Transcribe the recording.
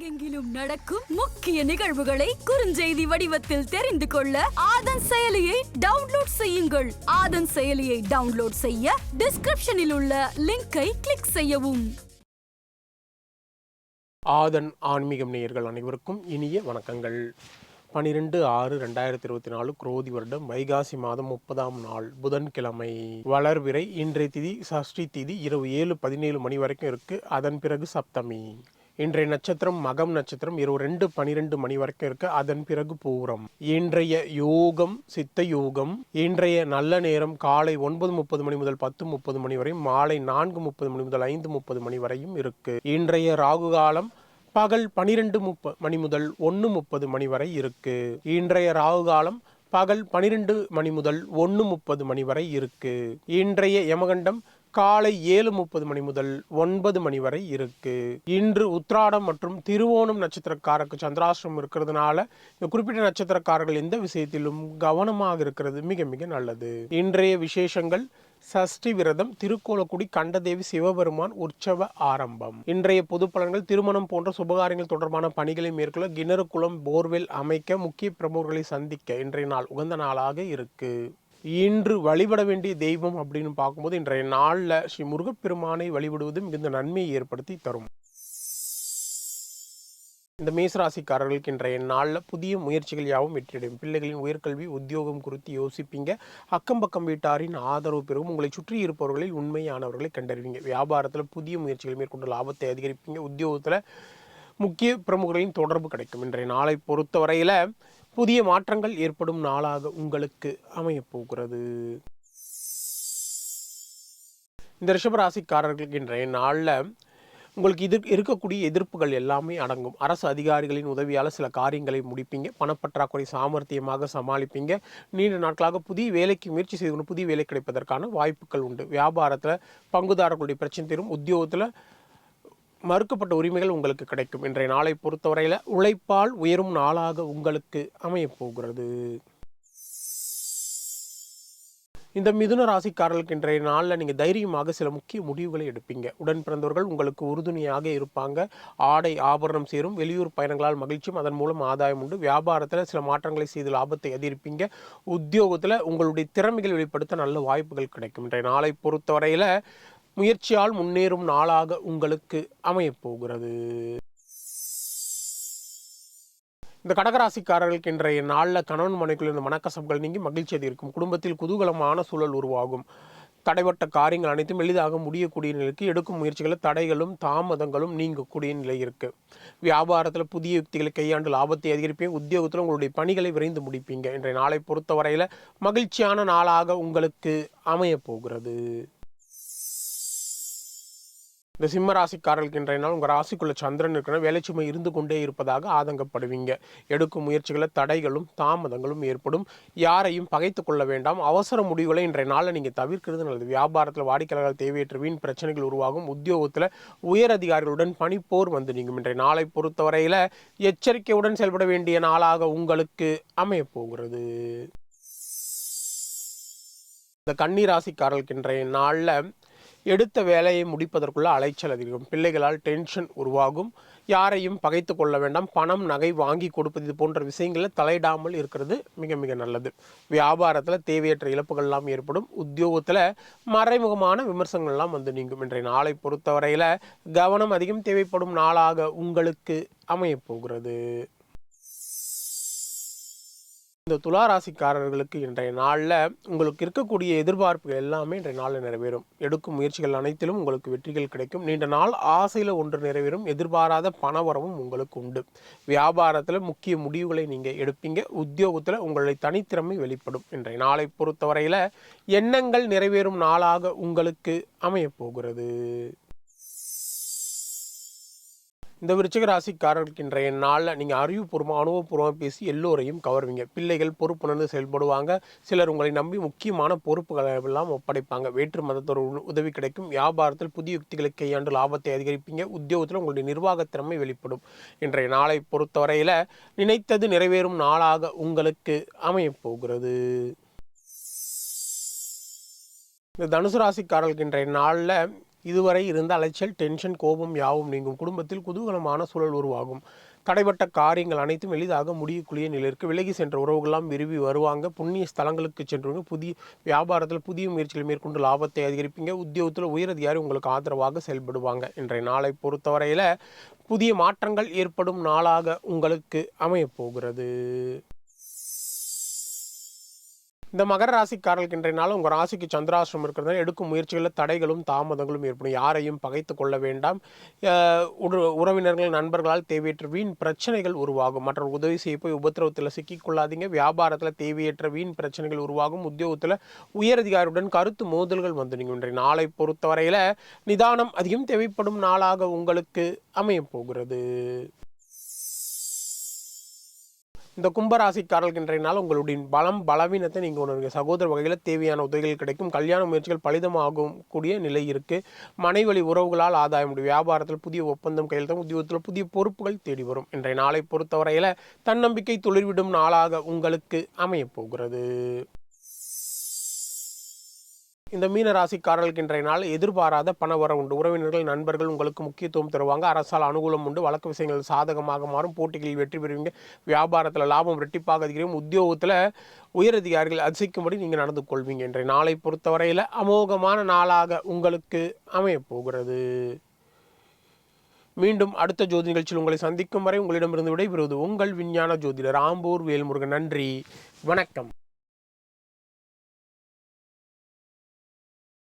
உலகெங்கிலும் நடக்கும் முக்கிய நிகழ்வுகளை குறுஞ்செய்தி வடிவத்தில் தெரிந்து கொள்ள ஆதன் செயலியை டவுன்லோட் செய்யுங்கள். ஆதன் செயலியை டவுன்லோட் செய்ய டிஸ்கிரிப்ஷனில் உள்ள லிங்கை கிளிக் செய்யவும். ஆதன் ஆன்மீகம் நேயர்கள் அனைவருக்கும் இனிய வணக்கங்கள். பனிரெண்டு ஆறு ரெண்டாயிரத்தி இருபத்தி நாலு குரோதி வருடம் வைகாசி மாதம் முப்பதாம் நாள் புதன்கிழமை. வளர்விரை இன்றைய திதி சஷ்டி திதி இரவு ஏழு பதினேழு மணி வரைக்கும் இருக்கு. அதன் பிறகு சப்தமி. இன்றைய நட்சத்திரம் மகம் நட்சத்திரம் இரவு ரெண்டு பனிரெண்டு மணி வரைக்கும் இருக்கு. அதன் பிறகு பூரம். இன்றைய யோகம் சித்த யோகம் இன்றைய நல்ல நேரம் காலை ஒன்பது முப்பது மணி முதல் பத்து முப்பது மணி வரையும் மாலை நான்கு முப்பது மணி முதல் ஐந்து முப்பது மணி வரையும் இருக்கு. இன்றைய ராகு காலம் பகல் பனிரெண்டு முப்ப மணி முதல் ஒன்று முப்பது மணி வரை இருக்கு. இன்றைய ராகு காலம் பகல் பனிரெண்டு மணி முதல் ஒன்று முப்பது மணி வரை இருக்கு. இன்றைய யமகண்டம் காலை ஏழு முப்பது மணி முதல் ஒன்பது மணி வரை இருக்கு. இன்று உத்ராடம் மற்றும் திருவோணம் நட்சத்திரக்காரருக்கு சந்திராசிரம் இருக்கிறதுனால இந்த குறிப்பிட்ட நட்சத்திரக்காரர்கள் எந்த விஷயத்திலும் கவனமாக இருக்கிறது மிக மிக நல்லது. இன்றைய விசேஷங்கள் சஷ்டி விரதம் திருக்கோலக்குடி கண்டதேவி சிவபெருமான் உற்சவ ஆரம்பம். இன்றைய பொது பலன்கள் திருமணம் போன்ற சுபகாரியங்கள் தொடர்பான பணிகளை மேற்கொள்ள கிணறு குளம் போர்வெல் அமைக்க முக்கிய பிரமுகர்களை சந்திக்க இன்றைய நாள் உகந்த நாளாக இருக்கு. இன்று வழிபட வேண்டிய தெய்வம் அப்படின்னு பார்க்கும்போது இன்றைய நாளில் ஸ்ரீ முருகப்பெருமானை வழிபடுவது மிகுந்த நன்மையை ஏற்படுத்தி தரும். இந்த மேசராசிக்காரர்களுக்கு இன்றைய நாளில் புதிய முயற்சிகள் யாவும் வெற்றியடையும். பிள்ளைகளின் உயர்கல்வி உத்தியோகம் குறித்து யோசிப்பீங்க. அக்கம் பக்கம் வீட்டாரின் ஆதரவு பெறும். உங்களை சுற்றி இருப்பவர்களில் உண்மையானவர்களை கண்டறிவீங்க. வியாபாரத்தில் புதிய முயற்சிகள் மேற்கொண்டு லாபத்தை அதிகரிப்பீங்க. உத்தியோகத்தில் முக்கிய பிரமுகர்களின் தொடர்பு கிடைக்கும். இன்றைய நாளை பொறுத்தவரையில் புதிய மாற்றங்கள் ஏற்படும் நாளாக உங்களுக்கு அமையப்போகிறது. இந்த ரிஷபராசிக்காரர்களுக்கு இன்றைய நாளில் உங்களுக்கு இது இருக்கக்கூடிய எதிர்ப்புகள் எல்லாமே அடங்கும். அரசு அதிகாரிகளின் உதவியால் சில காரியங்களை முடிப்பீங்க. பணப்பற்றாக்குறை சாமர்த்தியமாக சமாளிப்பீங்க. நீண்ட நாட்களாக புதிய வேலைக்கு முயற்சி செய்து கொண்டு புதிய வேலை கிடைப்பதற்கான வாய்ப்புகள் உண்டு. வியாபாரத்தில் பங்குதாரர்களுடைய பிரச்சனை தீரும். உத்தியோகத்தில் மறுக்கப்பட்ட உரிமைகள் உங்களுக்கு கிடைக்கும். இன்றைய நாளை பொறுத்தவரையில் உழைப்பால் உயரும் நாளாக உங்களுக்கு அமையப்போகிறது இந்த மிதுன ராசிக்காரர்களுக்கு இன்றைய நாளில் நீங்கள் தைரியமாக சில முக்கிய முடிவுகளை எடுப்பீங்க. உடன் பிறந்தவர்கள் உங்களுக்கு உறுதுணையாக இருப்பாங்க. ஆடை ஆபரணம் சேரும். வெளியூர் பயணங்களால் மகிழ்ச்சியும் அதன் மூலம் ஆதாயம் உண்டு. வியாபாரத்தில் சில மாற்றங்களை செய்து லாபத்தை அதிகரிப்பீங்க உத்தியோகத்தில் உங்களுடைய திறமைகள் வெளிப்படுத்த நல்ல வாய்ப்புகள் கிடைக்கும். இன்றைய நாளை பொறுத்தவரையில் முயற்சியால் முன்னேறும் நாளாக உங்களுக்கு அமையப்போகிறது. இந்த கடகராசிக்காரர்களுக்கு இன்றைய நாளில் கணவன் மனைக்குள் இந்த மனக்கசப்புகள் நீங்கி மகிழ்ச்சி அதிகரிக்கும். குடும்பத்தில் குதூகலமான சூழல் உருவாகும். தடைப்பட்ட காரியங்கள் அனைத்தும் எளிதாக முடியக்கூடிய நிலைக்கு எடுக்கும் முயற்சிகளில் தடைகளும் தாமதங்களும் நீங்கக்கூடிய நிலை இருக்குது வியாபாரத்தில் புதிய யுக்திகளை கையாண்டு லாபத்தை அதிகரிப்பீங்க. உத்தியோகத்தில் உங்களுடைய பணிகளை விரைந்து முடிப்பீங்க. இன்றைய நாளை பொறுத்தவரையில் மகிழ்ச்சியான நாளாக உங்களுக்கு அமையப்போகிறது. இந்த சிம்ம ராசிக்காரர்களுக்கு இன்றைய நாள் உங்கள் ராசிக்குள்ள சந்திரன் இருக்கிற வேலைச்சுமை இருந்து கொண்டே இருப்பதாக ஆதங்கப்படுவீங்க. எடுக்கும் முயற்சிகளை தடைகளும் தாமதங்களும் ஏற்படும். யாரையும் பகைத்து கொள்ள வேண்டாம். அவசர முடிவுகளை இன்றைய நாளில் நீங்கள் தவிர்க்கிறது நல்லது. வியாபாரத்தில் வாடிக்கையாளர்கள் தேவையற்ற வீண் பிரச்சனைகள் உருவாகும். உத்தியோகத்தில் உயர் அதிகாரிகளுடன் பணிப்போர் வந்து நீங்கும். இன்றைய நாளை பொறுத்தவரையில் எச்சரிக்கையுடன் செயல்பட வேண்டிய நாளாக உங்களுக்கு அமையப்போகிறது. இந்த கன்னி ராசிக்காரர்களுக்கு இன்றைய நாளில் எடுத்த வேலையை முடிப்பதற்குள்ள அலைச்சல் அதிகம் பிள்ளைகளால் டென்ஷன் உருவாகும். யாரையும் பகைத்து கொள்ள வேண்டாம். பணம் நகை வாங்கி கொடுப்பது இது போன்ற விஷயங்களில் தலையிடாமல் இருக்கிறது மிக மிக நல்லது. வியாபாரத்தில் தேவையற்ற இழப்புகள்லாம் ஏற்படும். உத்தியோகத்தில் மறைமுகமான விமர்சனங்கள்லாம் வந்து நீங்கும். இன்றைய நாளை பொறுத்தவரையில் கவனம் அதிகம் தேவைப்படும் நாளாக உங்களுக்கு அமையப் போகிறது. இந்த துலா ராசிக்காரர்களுக்கு இன்றைய நாளில் உங்களுக்கு இருக்கக்கூடிய எதிர்பார்ப்புகள் எல்லாமே இன்றைய நாளில் நிறைவேறும். எடுக்கும் முயற்சிகள் அனைத்திலும் உங்களுக்கு வெற்றிகள் கிடைக்கும். நீண்ட நாள் ஆசையில் ஒன்று நிறைவேறும். எதிர்பாராத பணவரவும் உங்களுக்கு உண்டு. வியாபாரத்தில் முக்கிய முடிவுகளை நீங்கள் எடுப்பீங்க. உத்தியோகத்தில் உங்களுடைய தனித்திறமை வெளிப்படும். இன்றைய நாளை பொறுத்தவரையில் எண்ணங்கள் நிறைவேறும் நாளாக உங்களுக்கு அமையப் போகிறது. இந்த விருச்சிக ராசிக்காரர்களுக்கு இன்றைய நாளில் நீங்கள் அறிவுபூர்வமாக அனுபவபூர்வமாக பேசி எல்லோரையும் கவர்வீங்க. பிள்ளைகள் பொறுப்புணர்ந்து செயல்படுவாங்க. சிலர் உங்களை நம்பி முக்கியமான பொறுப்புகளை எல்லாம் ஒப்படைப்பாங்க. வேற்று மதத்தோட உதவி கிடைக்கும். வியாபாரத்தில் புதிய யுக்திகளை கையாண்டு லாபத்தை அதிகரிப்பீங்க. உத்தியோகத்தில் உங்களுடைய நிர்வாக திறமை வெளிப்படும். இன்றைய நாளை பொறுத்தவரையில் நினைத்தது நிறைவேறும் நாளாக உங்களுக்கு அமையப் போகிறது இந்த தனுசு ராசிக்காரர்களுக்கு இன்றைய நாளில் இதுவரை இருந்த அலைச்சல் டென்ஷன் கோபம் யாவும் நீங்கும். குடும்பத்தில் குதூகலமான சூழல் உருவாகும். தடைப்பட்ட காரியங்கள் அனைத்தும் எளிதாக முடியக்கூடிய நிலைக்கு விலகி சென்ற உறவுகள்லாம் விரும்பி வருவாங்க. புண்ணிய ஸ்தலங்களுக்கு சென்றவங்க. புதிய வியாபாரத்தில் புதிய முயற்சிகள் மேற்கொண்டு லாபத்தை அதிகரிப்பீங்க. உத்தியோகத்தில் உயரதிகாரி உங்களுக்கு ஆதரவாக செயல்படுவாங்க. இன்றைய நாளை பொறுத்தவரையில் புதிய மாற்றங்கள் ஏற்படும் நாளாக உங்களுக்கு அமையப்போகிறது இந்த மகர ராசிக்காரர்களுக்கு இன்றைய நாள் உங்கள் ராசிக்கு சந்திராசிரமம் இருக்கிறதுனால எடுக்கும் முயற்சிகளில் தடைகளும் தாமதங்களும் ஏற்படும். யாரையும் பகைத்து கொள்ள வேண்டாம். உற- உறவினர்கள் நண்பர்களால் தேவையற்ற வீண் பிரச்சனைகள் உருவாகும். மற்ற உதவி செய்ய போய் உபத்திரவத்தில் சிக்கிக்கொள்ளாதீங்க வியாபாரத்தில் தேவையற்ற வீண் பிரச்சனைகள் உருவாகும். உத்தியோகத்தில் உயரதிகாரியுடன் கருத்து மோதல்கள் வந்து நீங்கள் இன்றைய நாளை பொறுத்தவரையில் நிதானம் அதிகம் தேவைப்படும் நாளாக உங்களுக்கு அமையப் போகிறது. இந்த கும்பராசிக்காரர்களுக்கு இன்றைய நாள் உங்களுடைய பலம் பலவீனத்தை நீங்கள் உணர்வீங்க சகோதர வகையில் தேவையான உதவிகள் கிடைக்கும். கல்யாண முயற்சிகள் பலிதமாகும் கூடிய நிலை இருக்குது மனைவழி உறவுகளால் ஆதாயம் வியாபாரத்தில் புதிய ஒப்பந்தம் கையெழுத்தும் உத்தியோகத்தில் புதிய பொறுப்புகள் தேடி வரும். இன்றைய நாளை பொறுத்தவரையில் தன்னம்பிக்கை துளிர்விடும் நாளாக உங்களுக்கு அமையப் போகிறது. இந்த மீன ராசிக்காரர்களுக்கு இன்றைய நாள் எதிர்பாராத பண வர உண்டு. உறவினர்கள் நண்பர்கள் உங்களுக்கு முக்கியத்துவம் தருவாங்க. அரசால் அனுகூலம் உண்டு. வழக்கு விஷயங்கள் சாதகமாக மாறும். போட்டிகளில் வெற்றி பெறுவீங்க. வியாபாரத்தில் லாபம் ரெட்டிப்பாக அதிகரிக்கும். உத்தியோகத்தில் உயரதிகாரிகள் அதிசயிக்கும்படி நீங்கள் நடந்து கொள்வீங்க. இன்றைய நாளை பொறுத்தவரையில் அமோகமான நாளாக உங்களுக்கு அமையப்போகிறது மீண்டும் அடுத்த ஜோதி நிகழ்ச்சியில் உங்களை சந்திக்கும் வரை உங்களிடமிருந்து விடைபெறுவது உங்கள் விஞ்ஞான ஜோதிடர் ஆம்பூர் வேல்முருகன். நன்றி. வணக்கம்.